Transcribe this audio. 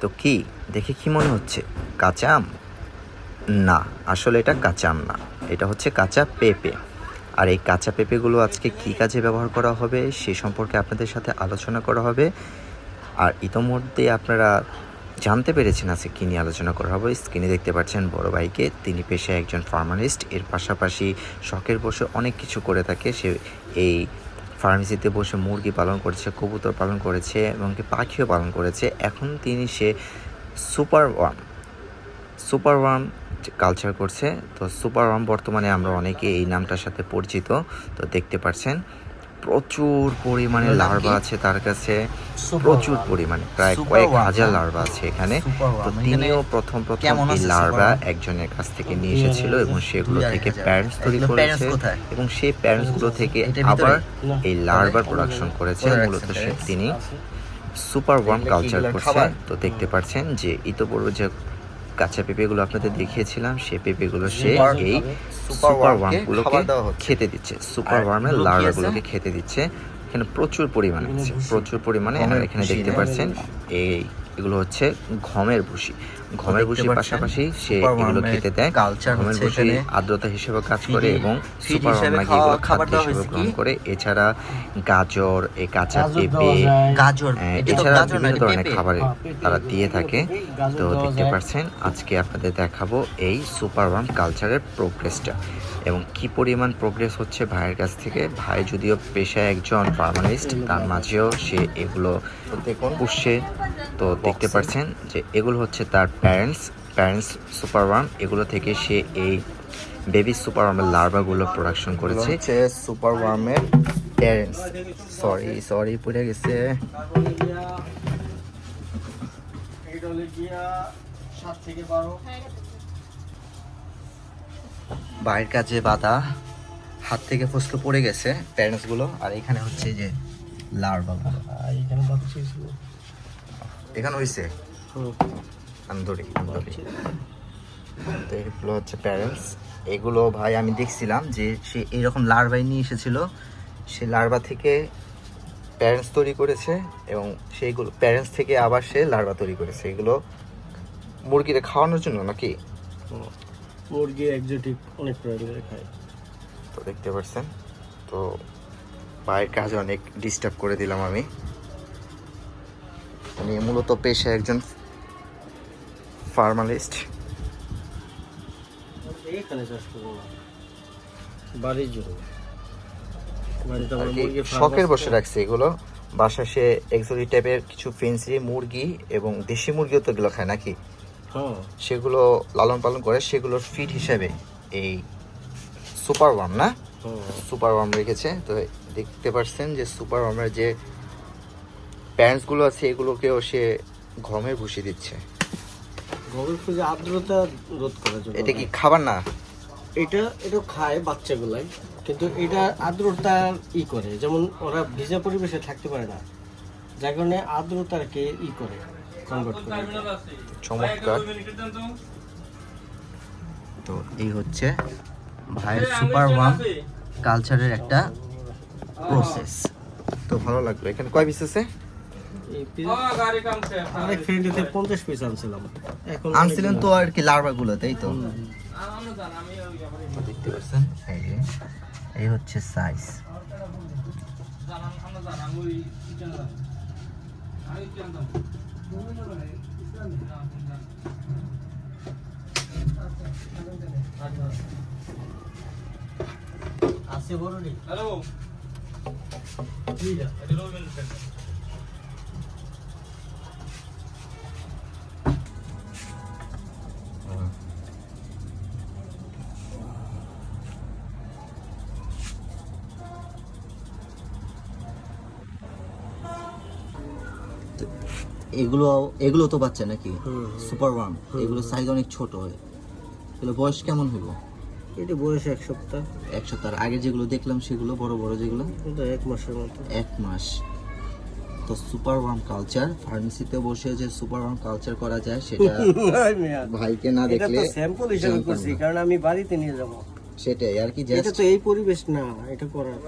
তো কি? দেখে কি মনে হচ্ছে? কাঁচা আম? না, আসলে এটা কাঁচা আম না। এটা হচ্ছে কাঁচা পেঁপে। আর এই কাঁচা পেঁপেগুলো আজকে কী কাজে ব্যবহার করা হবে সে সম্পর্কে আপনাদের সাথে আলোচনা করা হবে। আর ইতোমধ্যে আপনারা জানতে পেরেছেন আজকে কী নিয়ে আলোচনা করা হবে। স্ক্রিনে দেখতে পাচ্ছেন বড় ভাইকে। তিনি পেশায় একজন ফার্মালিস্ট এর পাশাপাশি শখের বসে অনেক কিছু করে থাকে। সে এই ফার্মেসিতে বসে মুরগি পালন করেছে, কবুতর পালন করেছে এবং কি পাখিও পালন করেছে। এখন তিনি সে super worm super worm culture করছে। তো সুপার ওয়ার্ম বর্তমানে আমরা অনেকে এই নামটার সাথে পরিচিত, তো দেখতে পাচ্ছেন প্রচুর পরিমাণে লার্ভা আছে তার কাছে। প্রচুর পরিমাণে প্রায় কয়েক হাজার লার্ভা আছে এখানে। তো তিনিও প্রথম প্রথম এই লার্ভা একজনের কাছ থেকে নিয়ে এসেছিল এবং সেগুলো থেকে। প্যারেন্টস তৈরি করেছে এবং সেই প্যারেন্টসগুলো থেকে আবার এই লার্ভার প্রোডাকশন করেছে মূলত সে তিনি। সুপার ওয়ার্ম কালচার করছে। তো দেখতে পাচ্ছেন যে ইতোপূর্বে যে কাঁচা পেঁপেগুলো আপনাদের দেখিয়েছিলাম সেই পেঁপেগুলো সে এই সুপার ওয়ার্ম গুলোকে ওয়ার্মগুলোকে। খেতে দিচ্ছে। সুপার ওয়ার্মের লার্ভাগুলোকে খেতে দিচ্ছে। এখানে প্রচুর পরিমাণে আছে। প্রচুর পরিমাণে। এখানে দেখতে পাচ্ছেন এই এগুলো হচ্ছে ঘমের ভুসি। ভুসির পাচ্ছেন, পাশাপাশি সে এগুলো খেতে দেয়। গমের হচ্ছে ভুসি আর্দ্রতা হিসেবে কাজ করে এবং সুপার এগুলো খাদ্য হিসেবে গ্রহণ করে। এছাড়া গাজর এই কাঁচা পেঁপে গাজর হ্যাঁ, এছাড়া বিভিন্ন ধরনের। খাবারে হ্যাঁ, তারা দিয়ে থাকে। তো দেখতে। পাচ্ছেন আজকে আপনাদের দেখাবো এই সুপার ওয়ার্ম কালচারের প্রোগ্রেসটা এবং কি পরিমাণ প্রোগ্রেস হচ্ছে ভাইয়ের কাছ থেকে। ভাই যদিও পেশায় একজন ফার্মালিস্ট তার মাঝেও সে এগুলো পুষছে তো দেখতে পাচ্ছেন যে এগুলো হচ্ছে তার প্যারেন্টস প্যারেন্টস সুপার ওয়ার্ম এগুলো থেকে সে এই বেবি সুপার ওয়ার্মের লার্ভাগুলো প্রোডাকশন করেছে। সুপার ওয়ার্মের প্যারেন্টস। সরি সরি পড়ে গেছে। বাইরের কাজে বাধা হাত থেকে ফসকে পড়ে গেছে প্যারেন্টসগুলো আর এখানে হচ্ছে যে লার্ভা এখানে বাচ্চা ছিল এখানে হয়েছে আমি ধরি ধরি তো এগুলো হচ্ছে প্যারেন্টস এগুলো ভাই আমি দেখছিলাম যে সে এইরকম লার্ভাই নিয়ে এসেছিল। সে লার্ভা থেকে প্যারেন্টস তৈরি করেছে এবং সেইগুলো প্যারেন্টস থেকে আবার সে লার্ভা তৈরি করেছে। এগুলো মুরগিরে খাওয়ানোর জন্য নাকি? মুরগি একজোটিক অনেক প্রয়োজনে খায়। তো দেখতে পাচ্ছেন তো ভাইয়ের কাজে অনেক ডিস্টার্ব করে দিলাম আমি। উনি মূলত পেশায় একজন ফার্মালিস্ট। শখের বসে রাখছে এগুলো। বাসায় সে এক্সোটিক টাইপের কিছু ফেন্সি মুরগি এবং দেশি মুরগিও তো এগুলো খায় নাকি? হ্যাঁ। সেগুলো লালন পালন করে সেগুলোর ফিড হিসেবে এই সুপার ওয়ার্ম না? হ্যাঁ। সুপার ওয়ার্ম রেখেছে। তো দেখতে পাচ্ছেন যে সুপার ওয়ার্মের যে প্যারেন্টসগুলো আছে এগুলোকেও সে গমের ভুষি দিচ্ছে। গবের খুঁজে আর্দ্রতা রোধ করার জন্য এটা কি খাবার না? এটা এটা খায় বাচ্চাগুলাই কিন্তু এটা আর্দ্রতা ই করে। যেমন ওরা ভিজা পরিবেশে থাকতে পারে না যার কারণে আর্দ্রতাকে ই করে কনভার্ট করে। চমৎকার। তো এই হচ্ছে ভাইয়ের সুপার ওয়ার্ম কালচারের একটা প্রসেস তো ভালো লাগল। এখানে কয় পিস আছে? আরেক ফ্রেন্ডেতে পঞ্চাশ পিস আনছিলাম। এখন আনছিলেন তো আর কি লার্ভা গুলো তাই তো? দেখতে পাচ্ছেন এই যে এই হচ্ছে সাইজ আছে বড় রে এগুলো এগুলো তো বাচ্চা নাকি সুপার ওয়ার্ম এগুলো সাইজ অনেক ছোট হয় এগুলো বয়স কেমন হলো এটা বয়স এক সপ্তাহ এক সপ্তাহ আগে যেগুলো দেখলাম সেগুলো বড় বড় যেগুলো কিন্তু এক মাসের মতো এক মাস তো সুপার ওয়ার্ম কালচার ফার্মেসিতে বসে যে সুপার ওয়ার্ম কালচার করা যায় সেটা ভাইকে না এটা দেখলে তো স্যাম্পল হিসেবে করছি কারণ আমি বাড়িতে নিয়ে যাব সেটাই আর কি এটা তো এই পরিবেশ না এটা করার